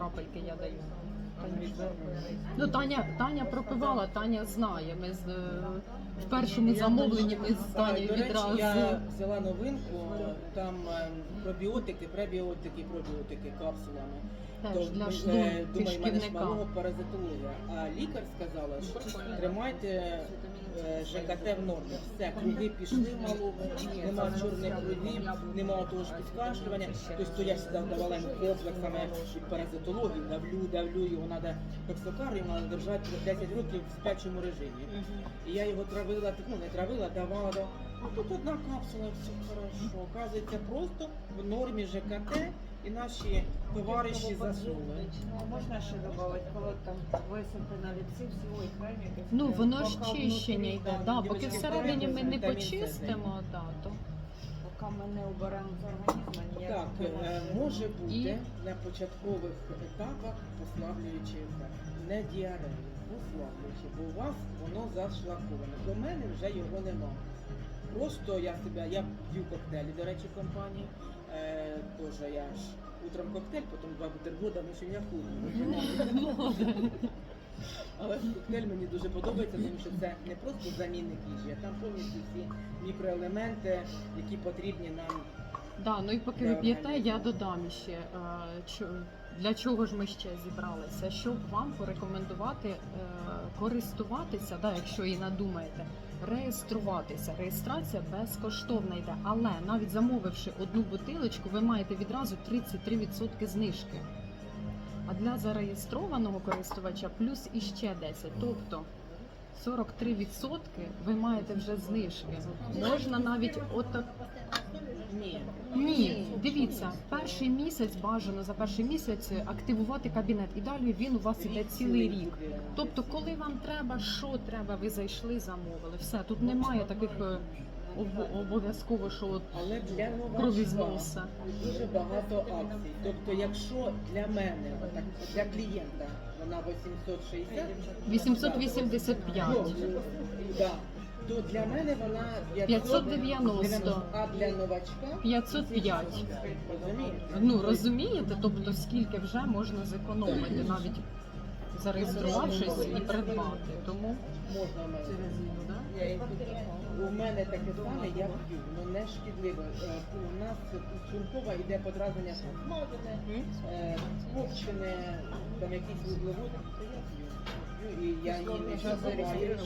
крапельки я даю. Ну, Таня, Таня пропивала, Таня знає. Ми з, е, в першому замовленні ми з Танею до речі, відразу. я взяла новинку, там е, пробіотики, пребіотики, пробіотики капсулами. Теж То, для е, думаю, мене ж кишківника. малого паразитологія. А лікар сказала, що тримайте е, ЖКТ в нормі. Все, круги пішли малого, нема чорних кругів, нема того ж підкашлювання. Тобто то я сюди давала йому комплексами від паразитології, давлю, давлю, його треба токсокарію, треба держати 10 років в спячому режимі. І я його травила, ну не травила, давала. давала. Ну тут одна капсула, все хорошо. Оказується, просто в нормі ЖКТ і наші товариші засунули. Ну, можна ще додати, коли там висипи на лиці всього і кремів. Ну воно ж чищення йде. Да, поки всередині ми не почистимо, да, то Поки ми не уберемо з організму, ніяк Так, е, може. може бути І- на початкових етапах послаблюючий ефект. Не діарея, послаблюючий, бо у вас воно зашлаковане. До мене вже його нема. Просто я себе, я п'ю коктейлі, до речі, компанії. Е, Тоже я ж утром коктейль, потім два бутерброда, ну що я худну. Але коктейль мені дуже подобається, тому що це не просто замінник їжі, а там повністю всі мікроелементи, які потрібні нам Да, ну і поки ви п'єте, я додам ще е, чо- для чого ж ми ще зібралися, щоб вам порекомендувати е, користуватися, да, якщо і надумаєте, реєструватися. Реєстрація безкоштовна йде, але навіть замовивши одну бутилочку, ви маєте відразу 33% знижки. А для зареєстрованого користувача плюс іще 10, тобто 43% ви маєте вже знижки. Можна навіть отак. Ні. Ні, дивіться, перший місяць бажано за перший місяць активувати кабінет, і далі він у вас іде цілий рік. Тобто, коли вам треба, що треба, ви зайшли, замовили. Все тут немає таких е, об- обов'язково, що от Але для новачка дуже багато акцій. Тобто, якщо для мене, отак, для клієнта, вона 860, 885. ну, да, то для мене вона 590. а для новачка 505. Розумієте? Ну розумієте, тобто скільки вже можна зекономити, навіть зареєструвавшись і придбати. Тому Можна в мене. Я їх тут- У мене таке саме, я п'ю, але не шкідливо. Е, У нас шлункова йде подразнення смажене, е, копчене, там якісь вуглеводи, я І я її не забуваю,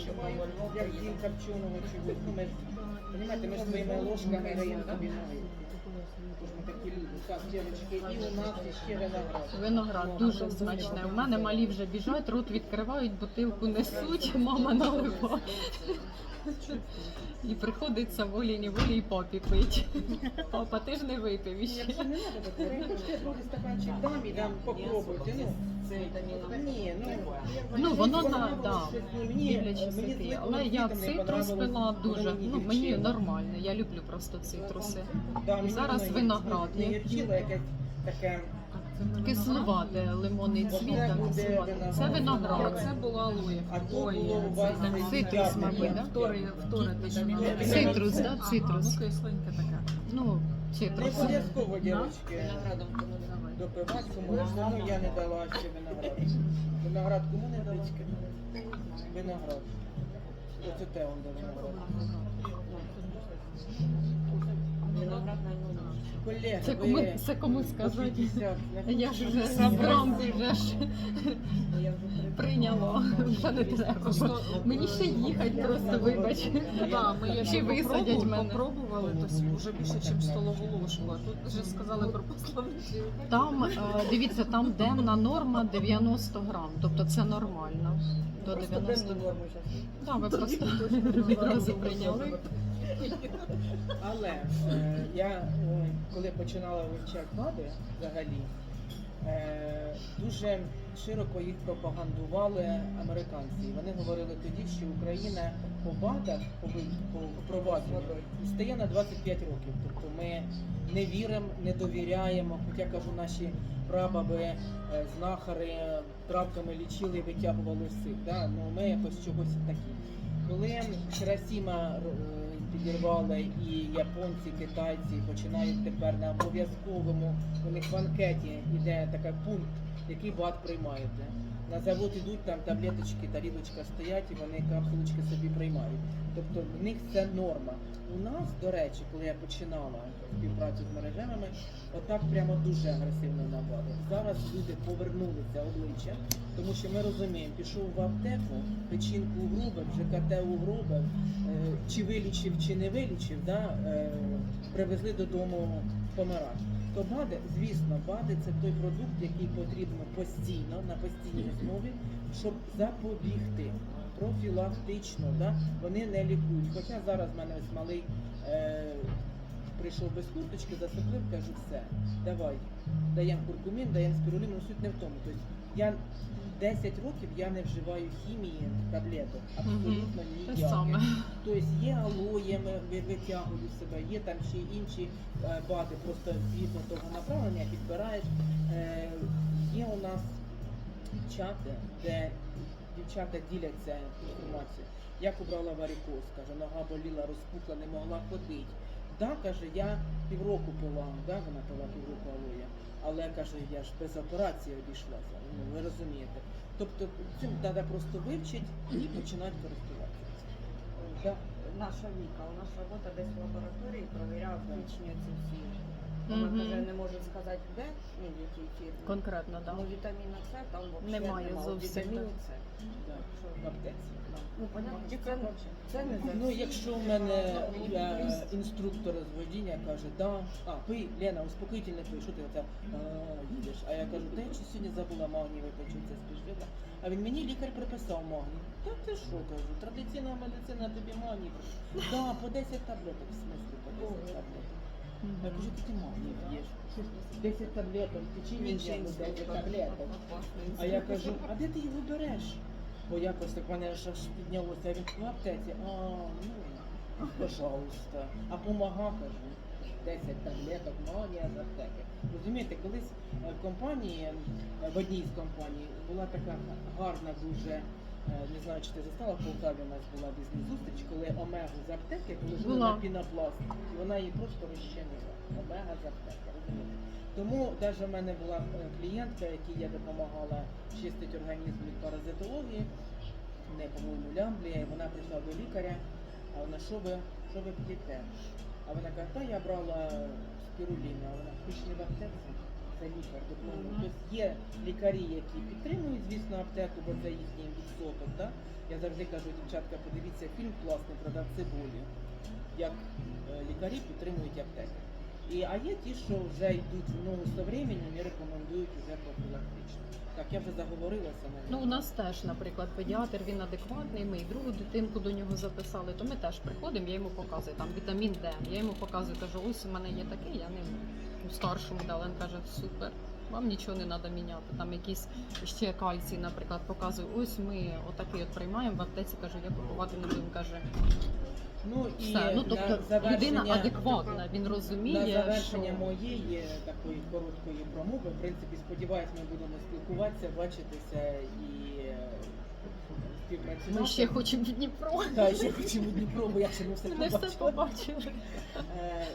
як їм копченого чогось. Ну, ми понимаете, розумієте, ми ж своїми ложками такі люди. Так, дівчатки, і у нас ще виноград. виноград дуже смачне. У мене малі вже біжать, рот відкривають, бутилку несуть, мама наливає. І приходиться волі неволі і папі пить. Папа, ти ж не випив. Якщо не треба ви хочете другий стаканчик дам і дам попробуйте. Ну, ні, ну, Ну воно на да, ну, дивлячись який. Але я цитрус пила дуже. мені Ну мені нормально. Я люблю просто цитруси. І зараз виноград Не якесь таке. Кислувате лимонний цвіт, так Це виноград. Це була алоє. Так, десь цитрус, мабуть, да? Вторе, вторе точно. Цитрус, да, цитрус. Ну, кисленьке таке. Ну, Не цитрус. обов'язково, дівчатки, Виноградом кому давай. допивати, кому я не дала ще виноград. Виноград кому не дала? Виноград. Оце те он де виноград. Ньому. Це ви кому, це кому сказати? 50 не Я ж вже грам вже ж Я вже не треба. Мені ще їхати просто, вибач. Да, ми Чи якщо висадять мене? попробували, то вже більше, ніж столову ложку. А тут вже сказали про послабленці. Там, е, дивіться, там денна норма 90 грам, тобто це нормально. До 90 грам. Так, ви просто відразу прийняли. Але е, я е, коли починала вивчати БАДи взагалі, е, дуже широко їх пропагандували американці. Вони говорили тоді, що Україна по БАДах, по, ви- по впровадженню, стає на 25 років. Тобто ми не віримо, не довіряємо. Хоча кажу, наші прабаби, знахари травками лічили і витягували всіх. Да? Ну, ми якось чогось такі. Коли Хіросіма е, підірвали і японці, китайці починають тепер на обов'язковому у них в анкеті іде такий пункт, який бат приймаєте. На завод ідуть, там таблеточки, тарілочка стоять, і вони капсулочки собі приймають. Тобто в них це норма. У нас, до речі, коли я починала співпрацю з мережевими, отак прямо дуже агресивно напали. Зараз люди повернулися обличчя, тому що ми розуміємо, пішов в аптеку, печінку угробив, ЖКТ угробив, е, чи вилічив, чи не вилічив, да, е, привезли додому помирати. То БАДи, звісно, БАДи це той продукт, який потрібно постійно, на постійній основі, щоб запобігти профілактично. Да? Вони не лікують. Хоча зараз в мене ось малий е, прийшов без курточки, засоплив, кажу, все, давай, даємо куркумін, даємо спірулін, суть не в тому. Тобто я 10 років я не вживаю хімії таблеток, абсолютно Те ніяких. саме. Тобто є алоє, ми ви- витягую себе, є там ще інші е, бади, просто згідно того направлення підбираєш. Е, Є у нас чати, де дівчата діляться інформацією. Як обрала варикоз, каже, нога боліла, розпухла, не могла ходити. Да, каже, я півроку пила, да, вона пила півроку алоя, але каже, я ж без операції обійшлася. Ну, ви розумієте. Тобто цим треба просто вивчити і починати користуватися. Да. Наша Віка, у нас робота десь в лабораторії, провіряв хімічні ці всі. Вона Мгм. каже, не можу сказати де, ну, в якій фірмі. Конкретно, да. Ну, вітаміна С там взагалі Немає нема. зовсім, Вітаміну С. Да, в аптеці. Ну, понятно, це, не- це не за Ну, якщо в мене е, інструктор з водіння каже, да, а пий, Лена, успокоїтельне пий, що ти оце а, їдеш? А я кажу, та я чи сьогодні забула магній випечу, це спіжвіла. А він мені лікар приписав магній. Та ти що кажу, традиційна медицина тобі магній. Да, по 10 таблеток, в смислі по 10 таблеток. Я кажу, ти магній п'єш. 10 таблеток, в течение Інші дня ну, 10 таблеток. А я кажу, а де ти його береш? Бо якось так мене аж піднялося, він в аптеці, а ну, пожалуйста. А помага, кажу, 10 таблеток, магія з аптеки. Розумієте, колись е, в компанії, е, в одній з компаній була така гарна дуже, е, не знаю, чи ти застала, в Полтаві у нас була бізнес-зустріч, коли омегу з аптеки положили Була. на пінопласт. І вона її просто розчинила. Омега з аптеки, розумієте? Тому навіть в мене була е, клієнтка, якій я допомагала чистити організм від паразитології, не по-моєму лямблія, і вона прийшла до лікаря, а вона, що ви, що ви п'єте? А вона каже, та я брала спіруліну, а вона ж не в аптеці, це лікар дипломний. Мгм. Тобто є лікарі, які підтримують, звісно, аптеку, бо це їхній відсоток. Да? Я завжди кажу, дівчатка, подивіться фільм класний продав цибулі, як е, лікарі підтримують аптеки. І, а є ті, що вже йдуть в ногу з временем і рекомендують вже профілактично. Так, я вже заговорилася на Ну, у нас теж, наприклад, педіатр, він адекватний, ми і другу дитинку до нього записали, то ми теж приходимо, я йому показую там вітамін Д. Я йому показую, кажу, ось у мене є таке, я не у старшому дала. Він каже, супер, вам нічого не треба міняти. Там якісь ще кальцій, наприклад, показую, ось ми отакий от приймаємо в аптеці, кажу, я купувати не буду. Він каже, Ну і все. Ну тобто людина адекватна, він На розуміє, завершення що моєї такої короткої промови, в принципі, сподіваюсь, ми будемо спілкуватися, бачитися і співпрацювати. ми ще хочемо в Дніпро. Так, ще хочемо в Дніпро, бо я ще не все не все побачила. побачили. Е, е,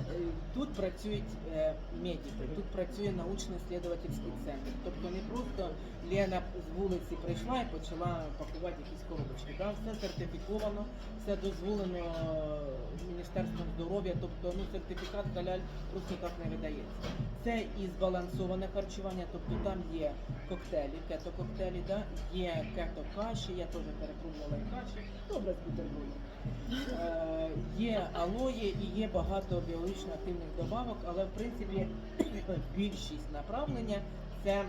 Тут працюють е, медики, тут працює научно-слідовательський центр. Тобто не просто Лена з вулиці прийшла і почала пакувати якісь коробочки. Да? Все сертифіковано, все дозволено Міністерством здоров'я, тобто ну, сертифікат халяль просто так не видається. Це і збалансоване харчування, тобто там є коктейлі, кето-коктейлі, да? є кето-каші, я теж перепробувала і каші, добре з бутербродом. Е, Є алої і є багато біологічно активних добавок, але в принципі більшість направлення це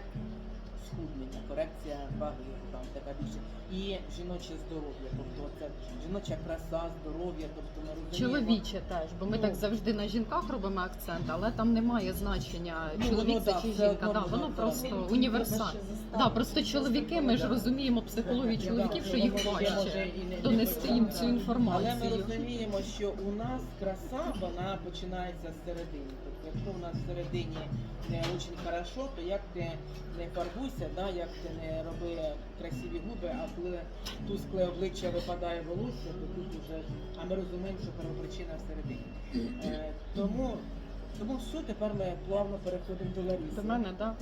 схуднення, корекція ваги, там така більше. І жіноче здоров'я, тобто це жіноча краса, здоров'я, тобто ми розуміємо. Чоловіче теж, бо ми Ну. так завжди на жінках робимо акцент, але там немає значення Ну, чоловік воно, це да, чи все жінка. одно Да, воно, воно да. просто універсальне. Да, просто чоловіки, ми ж розуміємо психологію чоловіків, що їх може важче і не- не донести їм цю почати. Але ми інформацію. розуміємо, що у нас краса вона починається з середини. Тобто Якщо в нас всередині не дуже хорошо, то як ти не фарбуйся, да, як ти не роби красиві губи, а коли тускле обличчя випадає волосся, то тут вже, а ми розуміємо, що первопричина всередині. Е, тому, тому все, тепер ми плавно переходимо до Ларіси. До мене, да.